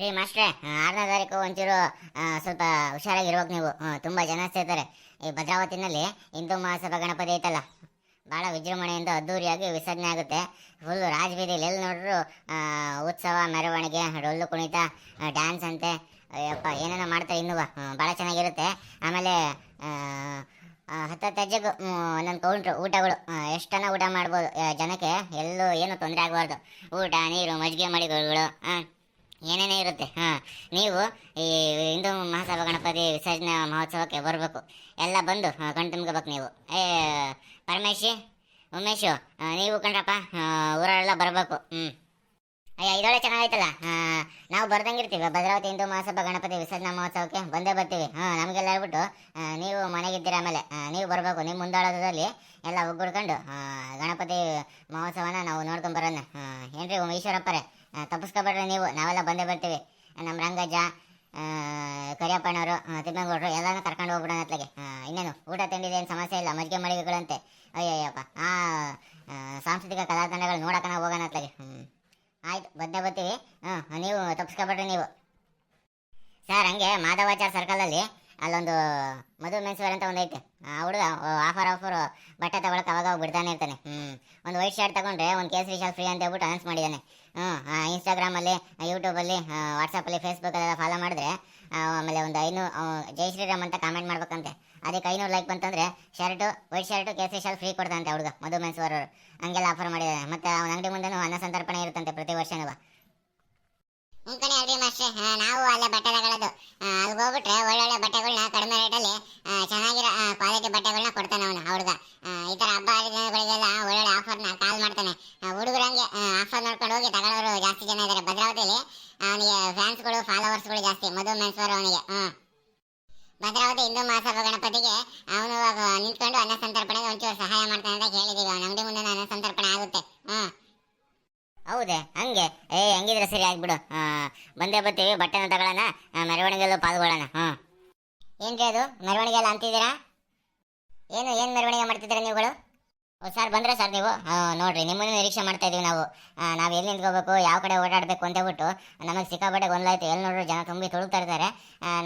ರೀ ಮಾಸ್ಟ್ರೆ ಆರನೇ ತಾರೀಕು ಒಂಚೂರು ಸ್ವಲ್ಪ ಹುಷಾರಾಗಿರ್ಬೇಕು ನೀವು. ತುಂಬ ಜನ ಸೇರ್ತಾರೆ ಈ ಭದ್ರಾವತಿನಲ್ಲಿ ಹಿಂದೂ ಮಹಾಸಭಾ ಗಣಪತಿ ಐತಲ್ಲ ಭಾಳ ವಿಜೃಂಭಣೆಯಿಂದ ಅದ್ದೂರಿಯಾಗಿ ವಿಸರ್ಜನೆ ಆಗುತ್ತೆ. ಫುಲ್ ರಾಜಬೀದಿಲಿ ಎಲ್ಲಿ ನೋಡಿದ್ರು ಉತ್ಸವ, ಮೆರವಣಿಗೆ, ಡೊಳ್ಳು ಕುಣಿತ ಡ್ಯಾನ್ಸ್ ಅಂತೆ. ಅಯ್ಯಪ್ಪ, ಏನೇನೋ ಮಾಡ್ತಾರೆ ಇನ್ನೂ ಭಾಳ ಚೆನ್ನಾಗಿರುತ್ತೆ. ಆಮೇಲೆ ಹತ್ತತ್ತು ಹೆಜ್ಜೆಗೂ ಒಂದೊಂದು ಕೌಂಟ್ರು ಊಟಗಳು ಎಷ್ಟನ್ನ ಊಟ ಮಾಡ್ಬೋದು ಜನಕ್ಕೆ ಎಲ್ಲೂ ಏನು ತೊಂದರೆ ಆಗಬಾರ್ದು. ಊಟ, ನೀರು, ಮಜ್ಜಿಗೆ, ಮಳಿಗೆಗಳು ಹಾಂ ಏನೇನೇ ಇರುತ್ತೆ ಹಾಂ. ನೀವು ಈ ಹಿಂದೂ ಮಹಾಸಭಾ ಗಣಪತಿ ವಿಸರ್ಜನೆ ಮಹೋತ್ಸವಕ್ಕೆ ಬರಬೇಕು. ಎಲ್ಲ ಬಂದು ಕಣ್ಣು ಕಣ್ ತುಂಬ್ಕೋಬೇಕು ನೀವು. ಏ ಪರಮೇಶಿ ಉಮೇಶು ನೀವು ಕಣ್ರಪ್ಪ ಊರಲ್ಲೆಲ್ಲ ಬರಬೇಕು. ಹ್ಞೂ ಅಯ್ಯ ಇದೊಳ್ಳೆ ಚೆನ್ನಾಗೈತಲ್ಲ ನಾವು ಬರ್ದಂಗಿರ್ತೀವಿ. ಭದ್ರಾವತಿ ಹಿಂದೂ ಮಹಾಸಭಾ ಗಣಪತಿ ವಿಸರ್ಜನಾ ಮಹೋತ್ಸವಕ್ಕೆ ಬಂದೇ ಬರ್ತೀವಿ. ಹಾಂ ನಮಗೆಲ್ಲ ಹೇಳ್ಬಿಟ್ಟು ನೀವು ಮನೆಗಿದ್ದೀರ ಆಮೇಲೆ ನೀವು ಬರಬೇಕು. ನಿಮ್ಮ ಮುಂದಾಳದಲ್ಲಿ ಎಲ್ಲ ಒಗ್ಗೂಡ್ಕೊಂಡು ಗಣಪತಿ ಮಹೋತ್ಸವನ ನಾವು ನೋಡ್ಕೊಂಡು ಬರೋಣ. ಆ, ಏನ್ರಿ ಈಶ್ವರಪ್ಪರೇ ತಪ್ಪಿಸ್ಕೊಬೇಡ್ರಿ ನೀವು. ನಾವೆಲ್ಲ ಬಂದೇ ಬರ್ತೀವಿ. ನಮ್ಮ ರಂಗಜ್ಜ ಕರಿಯಪ್ಪನವರು ತಿಮ್ಮೇಗೌಡರು ಎಲ್ಲಾನು ಕರ್ಕೊಂಡು ಹೋಗ್ಬಿಡೋಣ ಅತ್ಲಾಗೆ. ಇನ್ನೇನು, ಊಟ ತಿಂಡಿದೆ ಏನು ಸಮಸ್ಯೆ ಇಲ್ಲ. ಮಜ್ಜಿಗೆ ಮಳಿಗೆಗಳಂತೆ. ಅಯ್ಯಯ್ಯಪ್ಪ. ಆ ಸಾಂಸ್ಕೃತಿಕ ಕಲಾ ತಂಡಗಳು ನೋಡಕನ ಹೋಗೋಣ ಅತ್ಲಾಗೆ. ಆಯ್ತು, ಬಂದೇ ಬರ್ತೀವಿ. ಹಾಂ, ನೀವು ತಪ್ಪಿಸ್ಕೊಬೇಡ್ರಿ ನೀವು. ಸರ್, ಹಂಗೆ ಮಾಧವಾಚಾರ್ ಸರ್ಕಲಲ್ಲಿ ಅಲ್ಲೊಂದು ಮಧು ಮೆನ್ಸ್ವೇರ್ ಅಂತ ಒಂದು ಐತೆ. ಹುಡುಗ ಆಫರ್ ಆಫರ್, ಬಟ್ಟೆ ತಗೊಳಕ್ಕೆ ಅವಾಗ ಬಿಡ್ತಾನೆ ಇರ್ತಾನೆ. ಹ್ಞೂ ಒಂದು ವೈಟ್ ಶರ್ಟ್ ತಗೊಂಡ್ರೆ ಒಂದು ಕೇಸರಿ ಶಾಲ್ ಫ್ರೀ ಅಂತ ಹೇಳ್ಬಿಟ್ಟು ಅನೌನ್ಸ್ ಮಾಡಿದ್ದಾನೆ ಹ್ಞೂ ಇನ್ಸ್ಟಾಗ್ರಾಮಲ್ಲಿ ಯೂಟ್ಯೂಬಲ್ಲಿ ವಾಟ್ಸಪ್ಪಲ್ಲಿ ಫೇಸ್ಬುಕ್ಕಲ್ಲೆಲ್ಲ ಫಾಲೋ ಮಾಡಿದ್ರೆ ಆಮೇಲೆ ಒಂದು ಐನೂರು ಜೈ ಶ್ರೀರಾಮ್ ಅಂತ ಕಾಮೆಂಟ್ ಮಾಡ್ಬೇಕಂತೆ. ಅದಕ್ಕೆ ಐನೂರು ಲೈಕ್ ಬಂತಂದ್ರೆ ಶರ್ಟು ವೈಟ್ ಶರ್ಟು ಕೇಸರಿ ಶಾಲ್ ಫ್ರೀ ಕೊಡ್ತಾನೆ ಹುಡುಗ, ಮಧು ಮೆನ್ಸ್ವರ್ ಹಂಗೆಲ್ಲ ಆಫರ್ ಮಾಡಿದ್ದಾರೆ. ಮತ್ತೆ ಅವನ ಅಂಗಡಿ ಮುಂದೆನೂ ಅನ್ನ ಸಂತರ್ಪಣೆ ಇರುತ್ತಂತೆ ಪ್ರತಿ ವರ್ಷನೂ. ಕಣೆ ಅಲ್ರಿ ಮಾಸ್ಟ್ರೆ. ನಾವು ಅಲ್ಲೇ ಬಟ್ಟೆ ತಗೊಳ್ಳೋದು ಅಲ್ಲಿಗೆ ಹೋಗ್ಬಿಟ್ರೆ ಒಳ್ಳೊಳ್ಳೆ ಬಟ್ಟೆಗಳನ್ನ ಕಡಿಮೆ ರೇಟಲ್ಲಿ ಚೆನ್ನಾಗಿರೋ ಕ್ವಾಲಿಟಿ ಬಟ್ಟೆಗಳನ್ನ ಕೊಡ್ತಾನೆ ಅವನು ಹುಡುಗ. ಈ ಥರ ಹಬ್ಬ ಹರಿದಿನಗಳಿಗೆಲ್ಲ ಒಳ್ಳೊಳ್ಳೆ ಆಫರ್ನ ಕಾಲ್ ಮಾಡ್ತಾನೆ ಹುಡುಗರಂಗೆ ಆಫರ್ ನೋಡ್ಕೊಂಡು ಹೋಗಿ ತಗೊಳ್ಳೋರು ಜಾಸ್ತಿ ಜನ ಇದ್ದಾರೆ ಭದ್ರಾವತಿಯಲ್ಲಿ ಅವನಿಗೆ ಫ್ಯಾನ್ಸ್ಗಳು ಫಾಲೋವರ್ಸ್ಗಳು ಜಾಸ್ತಿ ಮಧು ಮೆನ್ಸ್ವರ್ ಅವನಿಗೆ ಹ್ಞೂ ಭದ್ರಾವತಿ ಹಿಂದೂ ಮಹಾಸಭಾ ಗಣಪತಿಗೆ ಅವನು ಇವಾಗ ನಿಂತ್ಕೊಂಡು ಅನ್ನ ಸಂತರ್ಪಣೆಗೆ ಒಂಚೂರು ಸಹಾಯ ಮಾಡ್ತಾನೆ ಅಂತ ಹೇಳಿದೀವಿ ಅವನ ಅಂಗಡಿ ಮುಂದೆ ಅನ್ನ ಸಂತರ್ಪಣೆ ಆಗುತ್ತೆ ಹ್ಮ್ ಹೌದೇ, ಹಂಗೆ. ಏ, ಹಂಗಿದ್ರೆ ಸರಿ ಆಗ್ಬಿಡು. ಬಂದೇ ಬರ್ತೀವಿ, ಬಟ್ಟೆನ ತಗೊಳ್ಳೋಣ ಮೆರವಣಿಗೆಲ್ಲೂ ಪಾಲ್ಗೊಳ್ಳೋಣ ಹ್ಞೂ ಏನ್ರಿ ಅದು? ಮೆರವಣಿಗೆ ಎಲ್ಲ ಅಂತಿದ್ದೀರಾ? ಏನು ಏನು ಮೆರವಣಿಗೆ ಮಾಡ್ತಿದ್ದೀರಾ ನೀವುಗಳು? ಸರ್, ಬಂದ್ರೆ ಸರ್ ನೀವು? ನೋಡ್ರಿ, ನಿಮ್ಮನ್ನು ನಿರೀಕ್ಷೆ ಮಾಡ್ತಾ ಇದೀವಿ ನಾವು. ನಾವು ಎಲ್ಲಿ ನಿಂತ್ಕೋಬೇಕು, ಯಾವ ಕಡೆ ಓಡಾಡಬೇಕು ಅಂತ ಬಿಟ್ಟು ನಮಗೆ ಸಿಕ್ಕಾಪಟ್ಟೆ ಗೊಂದಲಾಯ್ತು. ಎಲ್ಲಿ ನೋಡ್ರಿ ಜನ ತುಂಬಿ ತುಳುಕ್ತಾ ಇರ್ತಾರೆ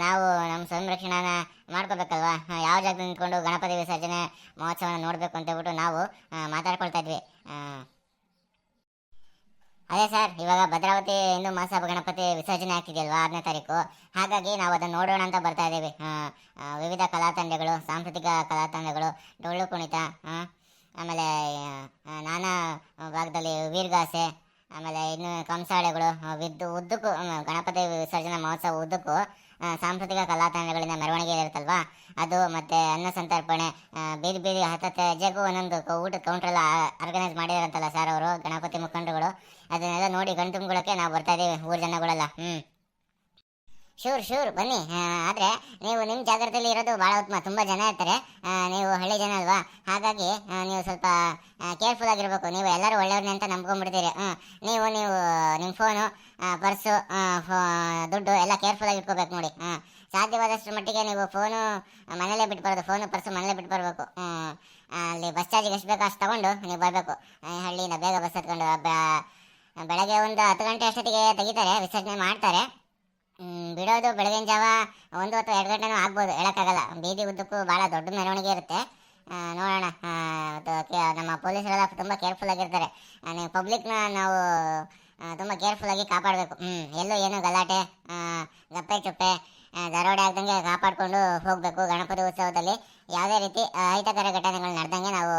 ನಾವು ನಮ್ಮ ಸಂರಕ್ಷಣಾನ ಮಾಡ್ಕೋಬೇಕಲ್ವಾ? ಯಾವ ಜಾಗದಲ್ಲಿ ನಿಂತ್ಕೊಂಡು ಗಣಪತಿ ವಿಸರ್ಜನೆ ಮಹೋತ್ಸವನ ನೋಡಬೇಕು ಅಂತ ಬಿಟ್ಟು ನಾವು ಮಾತಾಡ್ಕೊಳ್ತಾ ಇದ್ವಿ. ಅದೇ ಸರ್, ಇವಾಗ ಭದ್ರಾವತಿ ಹಿಂದೂ ಮಹಾಸಭಾ ಗಣಪತಿ ವಿಸರ್ಜನೆ ಆಗ್ತಿದೆಯಲ್ವಾ ಆರನೇ ತಾರೀಕು. ಹಾಗಾಗಿ ನಾವು ಅದನ್ನು ನೋಡೋಣ ಅಂತ ಬರ್ತಾ ಇದ್ದೀವಿ. ವಿವಿಧ ಕಲಾ ತಂಡಗಳು, ಸಾಂಸ್ಕೃತಿಕ ಕಲಾ ತಂಡಗಳು, ಡೊಳ್ಳು ಕುಣಿತ ಆಮೇಲೆ ನಾನಾ ಭಾಗದಲ್ಲಿ ವೀರ್ಗಾಸೆ, ಆಮೇಲೆ ಇನ್ನು ಕಂಸಾಳೆಗಳು ವಿದ್ದು ಉದ್ದಕ್ಕೂ ಗಣಪತಿ ವಿಸರ್ಜನಾ ಮಹೋತ್ಸವ ಉದ್ದಕ್ಕೂ ಸಾಂಸ್ಕೃತಿಕ ಕಲಾತಂಡಗಳಿಂದ ಮೆರವಣಿಗೆ ಇರುತ್ತಲ್ವಾ? ಅದು ಮತ್ತೆ ಅನ್ನ ಸಂತರ್ಪಣೆ ಬೇರೆ ಬೀದಿ ಹತ್ತತ್ತು ಹೆಜ್ಜೆಗೂ ಒಂದೊಂದು ಊಟ ಊಟದ ಕೌಂಟ್ರೆಲ್ಲ ಆರ್ಗನೈಸ್ ಮಾಡಿದಾರಂತಲ್ಲ ಸರ್ ಅವರು, ಗಣಪತಿ ಮುಖಂಡರುಗಳು. ಅದನ್ನೆಲ್ಲ ನೋಡಿ ಕಣ್ ತುಂಬಿಕೊಳ್ಳೋಕೆ ನಾವು ಬರ್ತಾ ಇದೀವಿ, ಊರ್ ಜನಗಳೆಲ್ಲ. ಹ್ಮ್. ಶೂರ್ ಶೂರ್ ಬನ್ನಿ. ಆದರೆ ನೀವು ನಿಮ್ಮ ಜಾಗದಲ್ಲಿ ಇರೋದು ಭಾಳ ಉತ್ತಮ. ತುಂಬ ಜನ ಇರ್ತಾರೆ. ನೀವು ಹಳ್ಳಿ ಜನ ಅಲ್ವಾ? ಹಾಗಾಗಿ ನೀವು ಸ್ವಲ್ಪ ಕೇರ್ಫುಲ್ ಆಗಿರ್ಬೇಕು. ನೀವು ಎಲ್ಲರೂ ಒಳ್ಳೆಯವ್ರನ್ನೇ ಅಂತ ನಂಬ್ಕೊಂಡ್ಬಿಡ್ತೀರಿ. ಹ್ಞೂ ನೀವು ನೀವು ನಿಮ್ಮ ಫೋನು ಪರ್ಸು ದುಡ್ಡು ಎಲ್ಲ ಕೇರ್ಫುಲ್ ಇಟ್ಕೋಬೇಕು ನೋಡಿ. ಹಾಂ ಸಾಧ್ಯವಾದಷ್ಟು ಮಟ್ಟಿಗೆ ನೀವು ಫೋನು ಮನೇಲೇ ಬಿಟ್ಟು ಬರೋದು ಫೋನು ಪರ್ಸು ಮನೇಲೇ ಬಿಟ್ಟು ಬರಬೇಕು ಅಲ್ಲಿ ಬಸ್ ಚಾರ್ಜಿಗೆ ಎಷ್ಟು ಬೇಕೋ ಅಷ್ಟು ತಗೊಂಡು ನೀವು ಬರಬೇಕು. ಹಳ್ಳಿಯಿಂದ ಬೇಗ ಬಸ್ ಹತ್ಕೊಂಡು ಬೆಳಗ್ಗೆ ಒಂದು ಹತ್ತು ಗಂಟೆ ಅಷ್ಟೊತ್ತಿಗೆ ತೆಗಿತಾರೆ. ವಿಸರ್ಜನೆ ಮಾಡ್ತಾರೆ. ಬಿಡೋದು ಬೆಳಗಿನ ಜಾವ ಒಂದು ಅಥವಾ ಎರಡು ಗಂಟೆನೂ ಆಗ್ಬೋದು, ಹೇಳೋಕ್ಕಾಗಲ್ಲ. ಬೀದಿ ಉದ್ದಕ್ಕೂ ಭಾಳ ದೊಡ್ಡ ಮೆರವಣಿಗೆ ಇರುತ್ತೆ. ನೋಡೋಣ. ನಮ್ಮ ಪೊಲೀಸರೆಲ್ಲ ತುಂಬ ಕೇರ್ಫುಲ್ ಆಗಿರ್ತಾರೆ. ನೀವು ಪಬ್ಲಿಕ್ನ ನಾವು ತುಂಬ ಕೇರ್ಫುಲ್ ಆಗಿ ಕಾಪಾಡಬೇಕು. ಹ್ಞೂ ಎಲ್ಲೂ ಏನು ಗಲಾಟೆ ಗಪ್ಪೆ ಚುಪ್ಪೆ ದರೋಡೆ ಆಗ್ದಂಗೆ ಕಾಪಾಡಿಕೊಂಡು ಹೋಗಬೇಕು ಗಣಪತಿ ಉತ್ಸವದಲ್ಲಿ. ಯಾವುದೇ ರೀತಿ ಅಹಿತಕರ ಘಟನೆಗಳು ನಡೆದಂಗೆ ನಾವು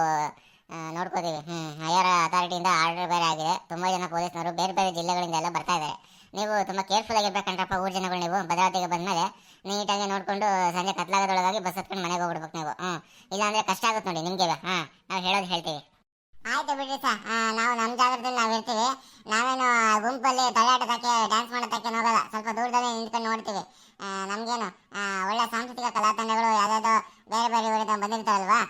ನೋಡ್ಕೋತೀವಿ. ಹ್ಞೂ ಹೈಯರ್ ಅಥಾರಿಟಿಯಿಂದ ಆರ್ಡರ್ ಬೇರೆ ಆಗಿದೆ. ತುಂಬ ಜನ ಪೊಲೀಸ್ನವರು ಬೇರೆ ಬೇರೆ ಜಿಲ್ಲೆಗಳಿಂದ ಎಲ್ಲ ಬರ್ತಾ ಇದ್ದಾರೆ. ನೀವು ತುಂಬ ಕೇರ್ಫುಲ್ ಆಗಿರ್ಬೇಕಂದ್ರಪ್ಪ ಊರ್ ಜನಗಳು ನೀವು, ಭದ್ರಾವತಿಗೆ ಬಂದಮೇಲೆ ನೀಟಾಗಿ ನೋಡ್ಕೊಂಡು ಸಂಜೆ ಕತ್ಲಾಗದೊಳಗಾಗಿ ಬಸ್ ಹತ್ಕೊಂಡು ಮನೆಗೆ ಹೋಗ್ಬಿಡ್ಬೇಕು ನೀವು. ಹ್ಞೂ ಇಲ್ಲಾಂದ್ರೆ ಕಷ್ಟ ಆಗುತ್ತೆ ನೋಡಿ ನಿಮಗೆ ಹಾಂ, ನಾವು ಹೇಳೋದು ಹೇಳ್ತೀವಿ. ಆಯ್ತು ಬಿಡ್ರಿ ಸರ್. ನಾವು ನಮ್ಮ ಜಾಗದಲ್ಲಿ ನಾವು ಇರ್ತೀವಿ. ನಾವೇನು ಗುಂಪಲ್ಲಿ ತಲೆಯಾಟದಕ್ಕೆ ಡ್ಯಾನ್ಸ್ ಮಾಡೋದಕ್ಕೆ ಹೋಗಲ್ಲ ಸ್ವಲ್ಪ ದೂರದಲ್ಲಿ ನಿಂತ್ಕೊಂಡು ನೋಡ್ತೀವಿ. ನಮಗೇನು ಒಳ್ಳೆ ಸಾಂಸ್ಕೃತಿಕ ಕಲಾ ತಂಡಗಳು ಬೇರೆ ಬೇರೆ ಊರಿಂದ ಬಂದಿರ್ತಾರಲ್ವಾ?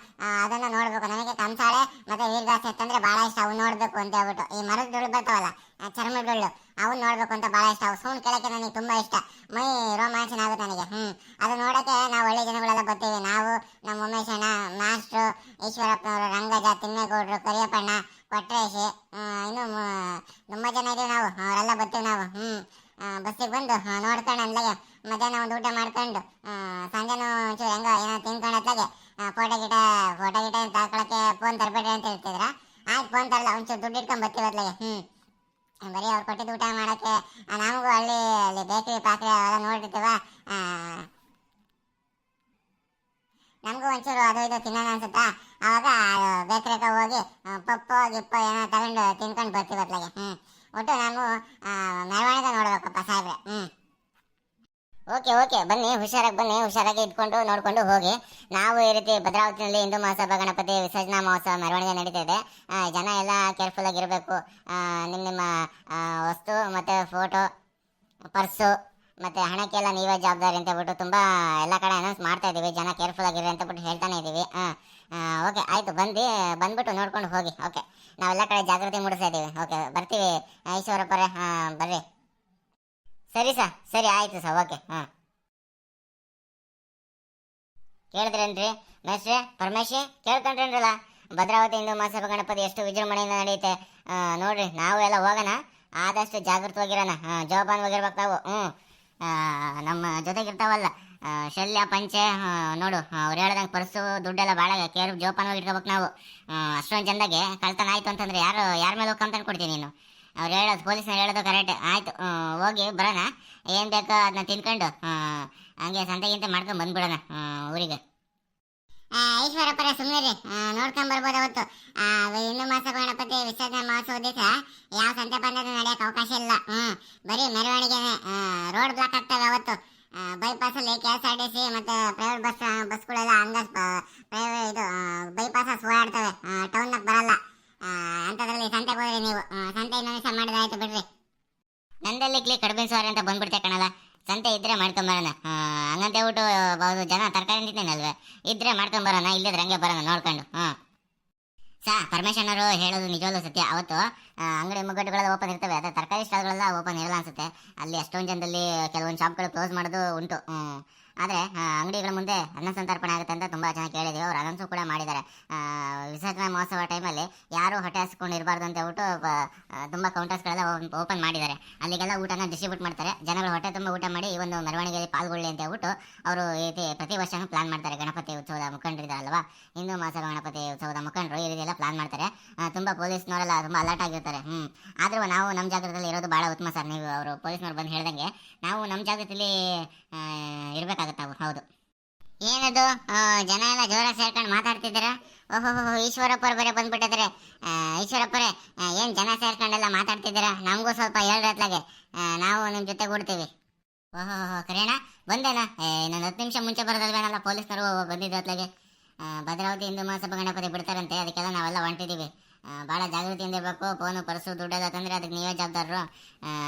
ಅದನ್ನು ನೋಡ್ಬೇಕು. ನನಗೆ ಕಂಸಾಳೆ ಮತ್ತೆ ವೀರಗಾಸೆ ಅಂತಂದ್ರೆ ಬಹಳ ಇಷ್ಟ. ಅವು ನೋಡ್ಬೇಕು ಅಂತ ಹೇಳ್ಬಿಟ್ಟು. ಈ ಮರದ ಡೊಳ್ಳು ಬರ್ತಾವಲ್ಲ ಚರ್ಮದ ಡೊಳ್ಳು ಅವನ್ನ ನೋಡ್ಬೇಕು ಅಂತ ಬಹಳ ಇಷ್ಟ. ಅವು ಸೌಂಡ್ ಕೇಳಕ್ಕೆ ನನಗೆ ತುಂಬಾ ಇಷ್ಟ. ಮೈ ರೋಮಾಂಚನ ಆಗುತ್ತೆ ನನಗೆ. ಹ್ಮ್. ಅದು ನೋಡಕ್ಕೆ ನಾವು ಒಳ್ಳೆ ಜನಗಳೆಲ್ಲ ಬರ್ತೀವಿ. ನಾವು, ನಮ್ಮ ಉಮೇಶ್ ಅಣ್ಣ ಮಾಸ್ಟ್ರು ಈಶ್ವರಪ್ಪನವರು, ರಂಗಜ, ತಿಮ್ಮೇಗೌಡರು, ಕರಿಯಪ್ಪಣ್ಣ ಕೊಟ್ರೇಶಿ ಇನ್ನು ತುಂಬಾ ಜನ ಇದೀವಿ ನಾವು. ಅವರೆಲ್ಲ ಬರ್ತೀವಿ ನಾವು. ಹ್ಮ್. ಬಸ್ಸಿಗೆ ಬಂದು ನೋಡ್ತಾಳೆ ಅನ್ಲಾಗೆ ಮಧ್ಯಾಹ್ನ ಒಂದು ಊಟ ಮಾಡ್ಕೊಂಡು ಸಂಜೆನೂ ಒಂಚೂರು ಹೆಂಗ, ಏನೋ ತಿನ್ಕೊಂಡು ಫೋಟೋ ಗಿಟ ಫೋಟೋ ಗಿಟ ಹಾಕೊಳಕ್ಕೆ ಫೋನ್ ತರಬೇಡ್ರಿ ಅಂತ ಹೇಳ್ತಿದ್ರ? ಆಯ್ತು ಫೋನ್ ತರಲ್ಲ ಒಂಚೂರು ದುಡ್ಡು ಇಟ್ಕೊಂಡು ಬರ್ತೀವಿ ಹ್ಮ್. ಬರೀ ಅವ್ರು ಕೊಟ್ಟಿದ್ದು ಊಟ ಮಾಡೋಕ್ಕೆ ನಮಗೂ ಅಲ್ಲಿ ಅಲ್ಲಿ ಬೇಕ್ರಿ ಪಾಕ್ರಿ ಅವೆಲ್ಲ ನೋಡಿರ್ತೀವ ನಮಗೂ ಒಂಚೂರು ಅದು ಇದು ತಿನ್ನೋಣ ಅನ್ಸುತ್ತಾ? ಅವಾಗ ಬೇಕ್ರಿಯಾಗ ಹೋಗಿ ಪಪ್ಪು, ಗಿಪ್ಪು ಏನೋ ತಗೊಂಡು ತಿನ್ಕೊಂಡು ಬರ್ತೀವಿ ಅತ್ಲಾಗೆ ಹ್ಮ್. ಒಟ್ಟು ನಾವು ನೋಡಬೇಕು ನೋಡ್ಬೇಕಪ್ಪ ಸಾಹೇಬ್ರೆ. Okay okay. ಬನ್ನಿ, ಹುಷಾರಾಗಿ ಬನ್ನಿ. ಹುಷಾರಾಗಿ ಇಟ್ಕೊಂಡು ನೋಡಿಕೊಂಡು ಹೋಗಿ. ನಾವು ಈ ರೀತಿ ಭದ್ರಾವತಿನಲ್ಲಿ ಹಿಂದೂ ಮಹಾಸಭಾ ಗಣಪತಿ ವಿಸರ್ಜನಾ ಮಹೋತ್ಸವ ಮೆರವಣಿಗೆ ನಡೀತಾ ಇದೆ ಜನ ಎಲ್ಲ ಕೇರ್ಫುಲ್ ಆಗಿರಬೇಕು. ನಿಮ್ಮ ನಿಮ್ಮ ವಸ್ತು ಮತ್ತು ಫೋಟೋ ಪರ್ಸು ಮತ್ತು ಹಣಕ್ಕೆಲ್ಲ ನೀವೇ ಜವಾಬ್ದಾರಿ ಅಂತ ಬಿಟ್ಟು ತುಂಬ ಎಲ್ಲ ಕಡೆ ಅನೌನ್ಸ್ ಮಾಡ್ತಾ ಇದ್ದೀವಿ ಜನ ಕೇರ್ಫುಲ್ ಆಗಿರಿ ಅಂತ ಬಿಟ್ಟು ಹೇಳ್ತಾನೆ ಇದ್ದೀವಿ ಹಾಂ ಓಕೆ ಆಯ್ತು ಬಂದು ಬಂದ್ಬಿಟ್ಟು ನೋಡ್ಕೊಂಡು ಹೋಗಿ ಓಕೆ ನಾವೆಲ್ಲ ಕಡೆ ಜಾಗೃತಿ ಮೂಡಿಸ್ತಾ ಇದ್ದೀವಿ ಓಕೆ ಬರ್ತೀವಿ ಈಶ್ವರಪ್ಪರೇ ಹಾಂ ಬರ್ರಿ. ಸರಿ ಸರ್, ಸರಿ, ಆಯಿತು ಸರ್ ಓಕೆ ಹಾಂ. ಕೇಳಿದ್ರೇನ್ರಿ? ಮೇಸ್ಟ್ರೆ ಪರಮೇಶಿ ಕೇಳ್ಕೊಂಡ್ರೇನ್ರಲ್ಲ? ಭದ್ರಾವತಿ ಹಿಂದೂ ಮಹಾಸಭಾ ಗಣಪತಿ ಎಷ್ಟು ವಿಜೃಂಭಣೆಯಿಂದ ನಡೆಯುತ್ತೆ? ನೋಡ್ರಿ, ನಾವು ಎಲ್ಲ ಹೋಗೋಣ, ಆದಷ್ಟು ಜಾಗೃತವಾಗಿರೋಣ, ಹಾಂ, ಜೋಪಾನವಾಗಿರ್ಬೇಕು ನಾವು ಹ್ಞೂ ನಮ್ಮ ಜೊತೆಗಿರ್ತಾವಲ್ಲ ಶಲ್ಯ ಪಂಚೆ ನೋಡು ಅವ್ರು ಹೇಳ್ದಂಗೆ ಪರ್ಸು ದುಡ್ಡೆಲ್ಲ ಭಾಳ ಕೇರ್ ಜೋಪಾನವಾಗಿ ಇಟ್ಕೋಬೇಕು ನಾವು. ಅಷ್ಟೊಂದು ಚಂದಾಗೆ ಕಳ್ತನ ಆಯಿತು ಅಂತಂದ್ರೆ ಯಾರು ಯಾರ ಮೇಲೆ ಹೋಗಿ ಕಂಪ್ಲೇಂಟ್ ಕೊಡ್ತೀನಿ ನೀನು? ಅವ್ರು ಹೇಳೋದು ಪೊಲೀಸ್ನವ್ರು ಹೇಳೋದು ಕರೆಕ್ಟ್ ಆಯ್ತು ಹೋಗಿ ಬರೋಣ. ಏನು ಬೇಕೋ ಅದನ್ನ ತಿನ್ಕೊಂಡು ಹಂಗೆ ಸಂತೆಗಿಂತೆ ಮಾಡ್ಕೊಂಡು ಬಂದ್ಬಿಡೋಣ ಊರಿಗೆ. ಈಶ್ವರಪ್ಪರ ಸುಮ್ಮನೆ ನೋಡ್ಕೊಂಡ್ ಬರ್ಬೋದು ಅವತ್ತು. ಆ, ಹಿಂದೂ ಮಾಸ ಗಣಪತಿ ವಿಸರ್ಜನಾ ಮಹೋತ್ಸವ ದಿವಸ ಯಾವ ಸಂತೆ ಬಂದದ ನಡೆಯಕ್ಕೆ ಅವಕಾಶ ಇಲ್ಲ ಹ್ಮ್ ಬರೀ ಮೆರವಣಿಗೆನೆ ರೋಡ್ ಬ್ಲಾಕ್ ಆಗ್ತವೆ ಅವತ್ತು ಬೈಪಾಸ್ ಅಲ್ಲಿ K S R T C ಮತ್ತೆ ಪ್ರೈವೇಟ್ ಬಸ್ ಬಸ್ಗಳೆಲ್ಲ ಹಂಗ ಪ್ರೈವೇಟ್ ಇದು ಬೈಪಾಸ್ ಓಡಾಡ್ತವೆ ಟೌನ್ನಾಗ ಬರಲ್ಲ ಆ, ಅಂಥದ್ರಲ್ಲಿ ಸಂತೆಗೆ ಹೋದ್ರಿ ನೀವು ಆ, ಸಂತೆ ಇನ್ನೊಂದು ದಿವಸ ಮಾಡಿದ್ರೆ ಬಿಡ್ರಿ ನಂದಲ್ಲಿ ಕಡಿಮೆ ಸಾರಿ ಅಂತ ಬಂದ್ಬಿಡ್ತೆ ಕಣಲ್ಲ. ಸಂತೆ ಇದ್ರೆ ಮಾಡ್ಕೊಂಬರೋಣ. ಹಂಗಂತ ಊಟ ಬಹುದು ಜನ ತರಕಾರಿ ತಿಂತೇನಲ್ವೇ ಇದ್ರೆ ಮಾಡ್ಕೊಂಬರೋಣ, ಇಲ್ಲದ್ರೆ ಹಂಗೆ ಬರೋಣ ನೋಡ್ಕೊಂಡು. ಸಾ, ಪರಮೇಶ್ವರನವರು ಹೇಳೋದು ನಿಜವಾದ ಸತ್ಯ. ಅವತ್ತು ಅಂಗಡಿ ಮುಗ್ಗಟ್ಟುಗಳೆಲ್ಲ ಓಪನ್ ಇರ್ತವೆ. ಅದೇ ತರಕಾರಿ ಸ್ಟಾಲ್ಗಳೆಲ್ಲ ಓಪನ್ ಇರಲ್ಲ ಅನ್ಸುತ್ತೆ. ಅಲ್ಲಿ ಅಷ್ಟೊಂದು ಜನದಲ್ಲಿ ಕೆಲವೊಂದು ಶಾಪ್ಗಳು ಕ್ಲೋಸ್ ಮಾಡೋದು ಉಂಟು. ಆದರೆ ಅಂಗಡಿಗಳ ಮುಂದೆ ಅನ್ನ ಸಂತರ್ಪಣೆ ಆಗುತ್ತೆ ಅಂತ ತುಂಬ ಜನ ಕೇಳಿದ್ದೀವಿ ಅವ್ರು ಅನೌನ್ಸು ಕೂಡ ಮಾಡಿದ್ದಾರೆ. ವಿಸರ್ಜನಾ ಮಹೋತ್ಸವ ಟೈಮಲ್ಲಿ ಯಾರು ಹೊಟ್ಟೆ ಹಸ್ಕೊಂಡು ಇರಬಾರ್ದು ಅಂತ ಹೇಳ್ಬಿಟ್ಟು ತುಂಬಾ ಕೌಂಟರ್ಸ್ಗಳೆಲ್ಲ ಓಪನ್ ಮಾಡಿದ್ದಾರೆ. ಅಲ್ಲಿಗೆಲ್ಲ ಊಟನ ಡಿಸ್ಟ್ರಿಬ್ಯೂಟ್ ಮಾಡ್ತಾರೆ. ಜನಗಳು ಹೊಟ್ಟೆ ತುಂಬ ಊಟ ಮಾಡಿ ಈ ಒಂದು ಮೆರವಣಿಗೆಯಲ್ಲಿ ಪಾಲ್ಗೊಳ್ಳಿ ಅಂತ ಹೇಳ್ಬಿಟ್ಟು, ಅವರು ಪ್ರತಿ ವರ್ಷನೂ ಪ್ಲಾನ್ ಮಾಡ್ತಾರೆ. ಗಣಪತಿ ಉತ್ಸವದ ಮುಖಂಡರಿದ್ದಾರಲ್ವಾ ಹಿಂದೂ ಮಾಸ ಗಣಪತಿ ಉತ್ಸವದ ಮುಖಂಡರು ಈ ರೀತಿ ಎಲ್ಲ ಪ್ಲಾನ್ ಮಾಡ್ತಾರೆ ತುಂಬಾ ಪೊಲೀಸ್ನವರೆಲ್ಲ ತುಂಬ ಅಲರ್ಟ್ ಆಗಿರ್ತಾರೆ. ಹ್ಞೂ ಆದರೂ ನಾವು ನಮ್ಮ ಜಾಗದಲ್ಲಿ ಇರೋದು ಭಾಳ ಉತ್ತಮ ಸರ್. ನೀವು ಅವರು ಪೊಲೀಸ್ನವ್ರು ಬಂದು ಹೇಳ್ದಂಗೆ, ನಾವು ನಮ್ಮ ಜಾಗೃತಿಲಿ ನಾವು ಹೌದು. ಏನದು? ಜನ ಎಲ್ಲ ಜೋರ ಸೇರ್ಕೊಂಡು ಮಾತಾಡ್ತಿದ್ದೀರಾ? ಓಹೋ ಈಶ್ವರಪ್ಪರು ಬೇರೆ ಬಂದ್ಬಿಟ್ಟಿದ್ರೆ ಈಶ್ವರಪ್ಪರೇ ಏನು ಜನ ಸೇರ್ಕೊಂಡೆಲ್ಲ ಮಾತಾಡ್ತಿದ್ದೀರಾ? ನಮಗೂ ಸ್ವಲ್ಪ ಹೇಳ್ರಿ ಅತ್ಲಾಗೆ. ಆ, ನಾವು ನಿಮ್ಮ ಜೊತೆ ಕೊಡ್ತೀವಿ ಓಹೋ ಕರೆಯಣ. ಬಂದೇನಾ? ಇನ್ನೊಂದು ನಾನು ಹತ್ತು ನಿಮಿಷ ಮುಂಚೆ ಬರೋದಲ್ವೇನಲ್ಲ ಪೊಲೀಸ್ನವರು ಬಂದಿದ್ದು ಅತ್ಲಾಗೆ. ಭದ್ರಾವತಿ ಹಿಂದೂ ಮಹಾಸಭಾ ಗಣಪತಿ ಬಿಡ್ತಾರಂತೆ ಅದಕ್ಕೆಲ್ಲ ನಾವೆಲ್ಲ ಹೊಂಟಿದ್ದೀವಿ ಭಾಳ ಜಾಗೃತಿಯಿಂದ ಇರಬೇಕು ಫೋನು ಪರ್ಸು ದುಡ್ಡೆಲ್ಲ ತಂದರೆ ಅದಕ್ಕೆ ನೀವೇ ಜವಾಬ್ದಾರರು.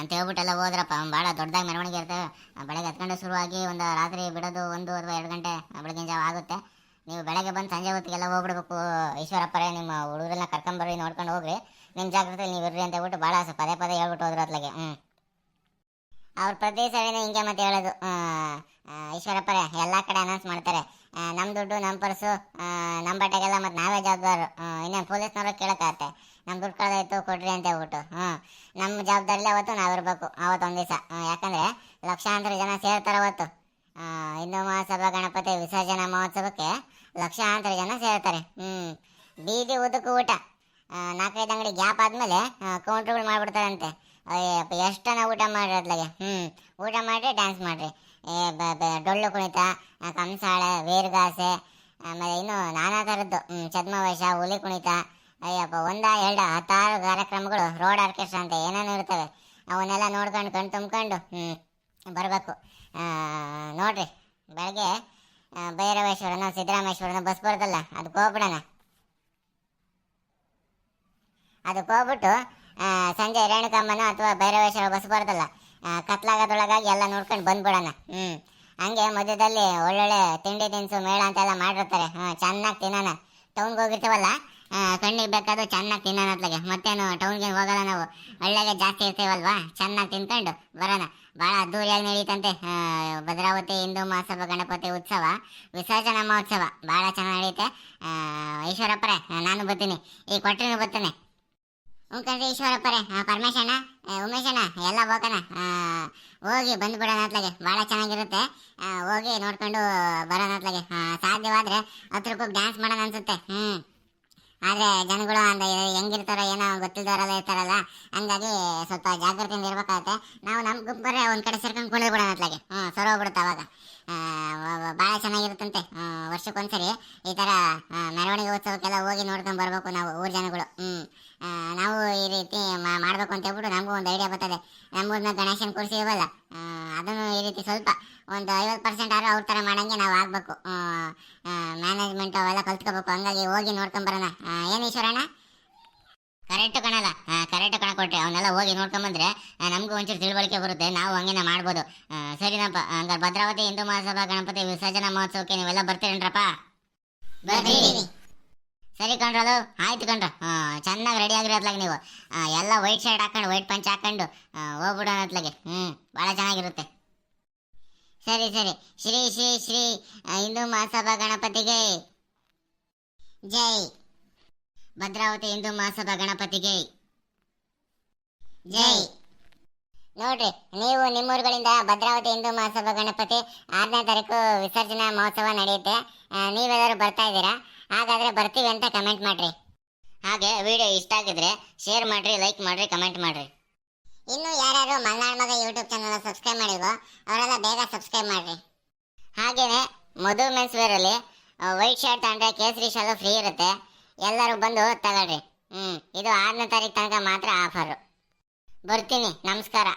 ಅಂತ ಹೇಳ್ಬಿಟ್ಟೆಲ್ಲ ಹೋದ್ರಪ್ಪ ಭಾಳ ದೊಡ್ಡದಾಗಿ ಮೆರವಣಿಗೆ ಇರ್ತವೆ. ಬೆಳಗ್ಗೆ ಹತ್ತು ಗಂಟೆ ಶುರುವಾಗಿ ಒಂದು ರಾತ್ರಿ ಬಿಡೋದು ಒಂದು ಅಥವಾ ಎರಡು ಗಂಟೆ ಬೆಳಗಿನ ಜಾವ ಆಗುತ್ತೆ. ನೀವು ಬೆಳಗ್ಗೆ ಬಂದು ಸಂಜೆ ಹೊತ್ತಿಗೆಲ್ಲ ಹೋಗ್ಬಿಡ್ಬೇಕು, ಈಶ್ವರಪ್ಪರೇ, ನಿಮ್ಮ ಹುಡುಗರೆಲ್ಲ ಕರ್ಕೊಂಬರ್ರಿ ನೋಡ್ಕೊಂಡು ಹೋಗ್ರಿ. ನಿಮ್ಮ ಜಾಗೃತಿಯಲ್ಲಿ ನೀವು ಇರ್ರಿ ಅಂತ ಹೇಳ್ಬಿಟ್ಟು ಭಾಳ ಪದೇ ಪದೇ ಹೇಳ್ಬಿಟ್ಟು ಹೋದ್ರು ಅತ್ಲಾಗೆ ಹ್ಞೂ ಅವ್ರು ಪ್ರತಿ ಸರಿನೇ ಹಿಂಗೆ ಮತ್ತೆ ಹೇಳೋದು. ಈಶ್ವರಪ್ಪರೇ, ಎಲ್ಲ ಕಡೆ ಅನೌನ್ಸ್ ಮಾಡ್ತಾರೆ. ನಮ್ಮ ದುಡ್ಡು ನಮ್ಮ ಪರ್ಸು ನಮ್ಮ ಬಟ್ಟೆಗೆಲ್ಲ ಮತ್ತು ನಾವೇ ಜವಾಬ್ದಾರು. ಇನ್ನೇನು ಪೊಲೀಸ್ನವ್ರು ಕೇಳೋಕ್ಕಾಗತ್ತೆ? ನಮ್ಮ ದುಡ್ಡು ಕಳೆದಾಯ್ತು, ಕೊಡ್ರಿ ಅಂತ ಹೇಳ್ಬಿಟ್ಟು. ಹ್ಞೂ ನಮ್ಮ ಜವಾಬ್ದಾರಿಲಿ ಅವತ್ತು ನಾವಿರಬೇಕು ಅವತ್ತು ಒಂದು ದಿವಸ. ಯಾಕಂದರೆ ಲಕ್ಷಾಂತರ ಜನ ಸೇರ್ತಾರೆ ಅವತ್ತು. ಹಿಂದೂ ಮಹಾಸಭಾ, ಗಣಪತಿ ವಿಸರ್ಜನಾ ಮಹೋತ್ಸವಕ್ಕೆ ಲಕ್ಷಾಂತರ ಜನ ಸೇರ್ತಾರೆ. ಹ್ಞೂ ಬೀದಿ ಉದ್ದಕ್ಕೂ ಊಟ. ನಾಲ್ಕೈದು ಅಂಗಡಿ ಗ್ಯಾಪ್ ಆದಮೇಲೆ ಕೌಂಟ್ರುಗಳು ಮಾಡಿಬಿಡ್ತಾರಂತೆ. ಅಯ್ಯಪ್ಪ ಎಷ್ಟನ ಊಟ ಮಾಡ್ರಿ ಅದ್ಲಾಗೆ? ಹ್ಞೂ ಊಟ ಮಾಡಿರಿ ಡ್ಯಾನ್ಸ್ ಮಾಡಿರಿ. ಡೊಳ್ಳು ಕುಣಿತ ಕಂಸಾಳೆ, ವೀರಗಾಸೆ, ಆಮೇಲೆ ಇನ್ನು ನಾನಾ ಥರದ್ದು ಛದ್ಮವೇಷ, ಹುಲಿ ಕುಣಿತ, ಅಯ್ಯಪ್ಪ, ಒಂದ ಎರಡ ಹತ್ತಾರು ಕಾರ್ಯಕ್ರಮಗಳು, ರೋಡ್ ಆರ್ಕೆಸ್ಟ್ರಾ ಅಂತ ಏನೇನು ಇರ್ತವೆ, ಅವನ್ನೆಲ್ಲ ನೋಡ್ಕೊಂಡು, ಕಣ್ ತುಂಬ್ಕೊಂಡು ಹ್ಞೂ ಬರಬೇಕು. ನೋಡ್ರಿ, ಬೆಳಗ್ಗೆ ಭೈರವೇಶ್ವರನ, ಸಿದ್ದರಾಮೇಶ್ವರನ ಬಸ್ ಬರ್ತಲ್ಲ ಅದಕ್ಕೆ ಹೋಗ್ಬಿಡೋಣ. ಅದಕ್ಕೆ ಹೋಗ್ಬಿಟ್ಟು ಸಂಜೆ ರೇಣುಕಮ್ಮನ ಅಥವಾ ಭೈರವೇಶ್ವರ ಬಸ್ ಬರ್ತಲ್ಲ ಆ, ಕತ್ಲಾಗದೊಳಗಾಗಿ ಎಲ್ಲ ನೋಡ್ಕೊಂಡು ಬಂದ್ಬಿಡೋಣ. ಹ್ಞೂ ಹಂಗೆ ಮಧ್ಯದಲ್ಲಿ ಒಳ್ಳೊಳ್ಳೆ ತಿಂಡಿ ತಿನಿಸು ಮೇಳ ಅಂತೆಲ್ಲ ಮಾಡಿರ್ತಾರೆ. ಹಾಂ ಚೆನ್ನಾಗಿ ತಿನ್ನೋಣ. ಟೌನ್ಗೆ ಹೋಗಿರ್ತೀವಲ್ಲ ಕಣ್ಣಿಗೆ ಬೇಕಾದ್ರೂ ಚೆನ್ನಾಗಿ ತಿನ್ನೋಣ ಅತ್ಲಾಗೆ. ಮತ್ತೇನು ಟೌನ್ಗೆ ಹೋಗಲ್ಲ ನಾವು. ಒಳ್ಳೆಗೆ ಜಾಸ್ತಿ ಇರ್ತೀವಲ್ವಾ? ಚೆನ್ನಾಗಿ ತಿನ್ಕೊಂಡು ಬರೋಣ. ಭಾಳ ಅದ್ದೂರಿಯಾಗಿ ನಡೀತಂತೆ ಭದ್ರಾವತಿ ಹಿಂದೂ ಮಹಾಸಭ ಗಣಪತಿ ಉತ್ಸವ ವಿಸರ್ಜನಾ ಮಹೋತ್ಸವ. ಭಾಳ ಚೆನ್ನಾಗಿ ನಡೆಯುತ್ತೆ. ಆ, ಈಶ್ವರಪ್ಪರೇ ನಾನು ಬರ್ತೀನಿ. ಈ ಕೊಟ್ಟರೆ ಬರ್ತಾನೆ. ಉಂಕಂದ್ರೆ ಈಶ್ವರಪ್ಪರೇ ಪರಮೇಶ್ ಪರಮೇಶಣ್ಣ ಉಮೇಶ್ ಉಮೇಶಣ್ಣ ಎಲ್ಲ ಹೋಗೋಣ ಹೋಗಿ ಬಂದ್ಬಿಡೋಣ ಅತ್ಲಾಗೆ ಭಾಳ ಚೆನ್ನಾಗಿರುತ್ತೆ. ಹೋಗಿ ನೋಡ್ಕೊಂಡು ಬರೋಣ ಅತ್ಲಾಗೆ. ಸಾಧ್ಯವಾದರೆ ಹತ್ತು ಡ್ಯಾನ್ಸ್ ಮಾಡೋಣ ಅನ್ಸುತ್ತೆ. ಹ್ಮ್. ಆದ್ರೆ ಜನಗಳು ಅಂದ ಹೆಂಗಿರ್ತಾರೋ ಏನೋ ಗೊತ್ತಿಲ್ದವರೆಲ್ಲ ಇರ್ತಾರಲ್ಲ ಹಂಗಾಗಿ ಸ್ವಲ್ಪ ಜಾಗ್ರತೆಯಿಂದ ಇರ್ಬೇಕಾಗತ್ತೆ. ನಾವು ನಮ್ಮ ಗುಂಪರೆ ಒಂದ್ ಕಡೆ ಸೇರ್ಕೊಂಡು ಕುಣಿದ್ಬಿಡೋಣ ಅತ್ಲಾಗೆ. ಹ್ಮ್ ಸರೋಗ್ಬಿಡುತ್ತೆ ಅವಾಗ. ಭಾಳ ಚೆನ್ನಾಗಿರುತ್ತಂತೆ. ವರ್ಷಕ್ಕೊಂದ್ಸರಿ ಈ ಆ, ಮೆರವಣಿಗೆ ಉತ್ಸವಕ್ಕೆಲ್ಲ ಹೋಗಿ ನೋಡ್ಕೊಂಡು ಬರಬೇಕು ನಾವು ಊರ್ ಜನಗಳು. ಆ, ನಾವು ಈ ರೀತಿ ಮಾಡಬೇಕು ಅಂತ ಹೇಳ್ಬಿಟ್ಟು ನಮಗೂ ಒಂದು ಐಡಿಯಾ ಬರ್ತದೆ. ನಮಗೂ ಗಣೇಶನ್ ಕೂರಿಸಿವಲ್ಲ ಅದನ್ನು ಈ ರೀತಿ ಸ್ವಲ್ಪ ಒಂದು ಐವತ್ತು ಪರ್ಸೆಂಟ್ ಆದರೂ ಅವ್ರ ಥರ ಮಾಡಂಗೆ ನಾವು ಆಗಬೇಕು. ಮ್ಯಾನೇಜ್ಮೆಂಟ್ ಅವೆಲ್ಲ ಕಲ್ತ್ಕೋಬೇಕು. ಹಂಗಾಗಿ ಹೋಗಿ ನೋಡ್ಕೊಂಡ್ ಬರೋಣ. ಏನು ಈಶ್ವರಣ್ಣ? ಕರೆಕ್ಟ್ ಕಣಲ್ಲ. ಕರೆಕ್ಟ್ ಕಣ ಕೊಟ್ಟೆ ಅವನ್ನೆಲ್ಲ ಹೋಗಿ ನೋಡ್ಕೊಂಬಂದ್ರೆ ಬಂದ್ರೆ ನಮಗೂ ಒಂಚೂರು ತಿಳುವಳಿಕೆ ಬರುತ್ತೆ. ನಾವು ಹಂಗೇನ ಮಾಡ್ಬೋದು. ಸರಿನಪ್ಪ. ಹಂಗಾರೆ ಭದ್ರಾವತಿ ಹಿಂದೂ ಮಹಾಸಭಾ ಗಣಪತಿ ವಿಸರ್ಜನಾ ಮಹೋತ್ಸವಕ್ಕೆ ನೀವೆಲ್ಲ ಬರ್ತೀರೇನ್ರಪ್ಪ? ಬರ್ತೀವಿ. ಸರಿ ಕಣ್ರದು ಆಯ್ತು ಕಣ್ರ. ಚೆನ್ನಾಗಿ ರೆಡಿ ಆಗಿರೋದ್ಲಾಗ ನೀವು. ಎಲ್ಲ ವೈಟ್ ಶರ್ಟ್ ಹಾಕೊಂಡು ವೈಟ್ ಪಂಚ್ ಹಾಕೊಂಡು ಹೋಗ್ಬಿಡೋಣ ಅತ್ಲಾಗೆ ಹ್ಞೂ ಭಾಳ ಚೆನ್ನಾಗಿರುತ್ತೆ. ಸರಿ ಸರಿ. ಶ್ರೀ ಶ್ರೀ ಶ್ರೀ ಹಿಂದೂ ಮಹಾಸಭಾ ಗಣಪತಿಗೆ. ಜೈ. ಭದ್ರಾವತಿ ಹಿಂದೂ ಮಹಾಸಭಾ ಗಣಪತಿಗೆ. ಜೈ. ನೋಡ್ರಿ ನೀವು ನಿಮ್ಮೂರುಗಳಿಂದ ಭದ್ರಾವತಿ ಹಿಂದೂ ಮಹಾಸಭಾ ಗಣಪತಿ ಆರನೇ ತಾರೀಕು ವಿಸರ್ಜನಾ ಮಹೋತ್ಸವ ನಡೆಯುತ್ತೆ. ನೀವೆಲ್ಲರೂ ಬರ್ತಾ ಇದ್ದೀರಾ? ಹಾಗಾದ್ರೆ ಬರ್ತೀವಿ ಅಂತ ಕಮೆಂಟ್ ಮಾಡ್ರಿ. ಹಾಗೆ ವಿಡಿಯೋ ಇಷ್ಟ ಆಗಿದ್ರೆ ಶೇರ್ ಮಾಡ್ರಿ ಲೈಕ್ ಮಾಡ್ರಿ ಕಮೆಂಟ್ ಮಾಡ್ರಿ. ಇನ್ನು ಯಾರ್ಯಾರು ಮಲ್ನಾಡ್ ಮಗ ಯೂಟ್ಯೂಬ್ ಚಾನಲ್ ಸಬ್ಸ್ಕ್ರೈಬ್ ಮಾಡಿಲ್ವೋ, ಅವರೆಲ್ಲ ಬೇಗ ಸಬ್ಸ್ಕ್ರೈಬ್ ಮಾಡ್ರಿ. ಹಾಗೇನೆ ಮಧು ಮೆನ್ಸ್ ವೇರಲ್ಲಿ ವೈಟ್ ಶರ್ಟ್ ತಗೊಂಡ್ರೆ ಕೇಸರಿ ಶಾಲು ಫ್ರೀ ಇರುತ್ತೆ. ಎಲ್ಲರೂ ಬಂದು ತಗೊಳ್ರಿ. ಹ್ಞೂ ಇದು ಆರನೇ ತಾರೀಕು ತನಕ ಮಾತ್ರ ಆಫರು ಬರ್ತೀನಿ, ನಮಸ್ಕಾರ.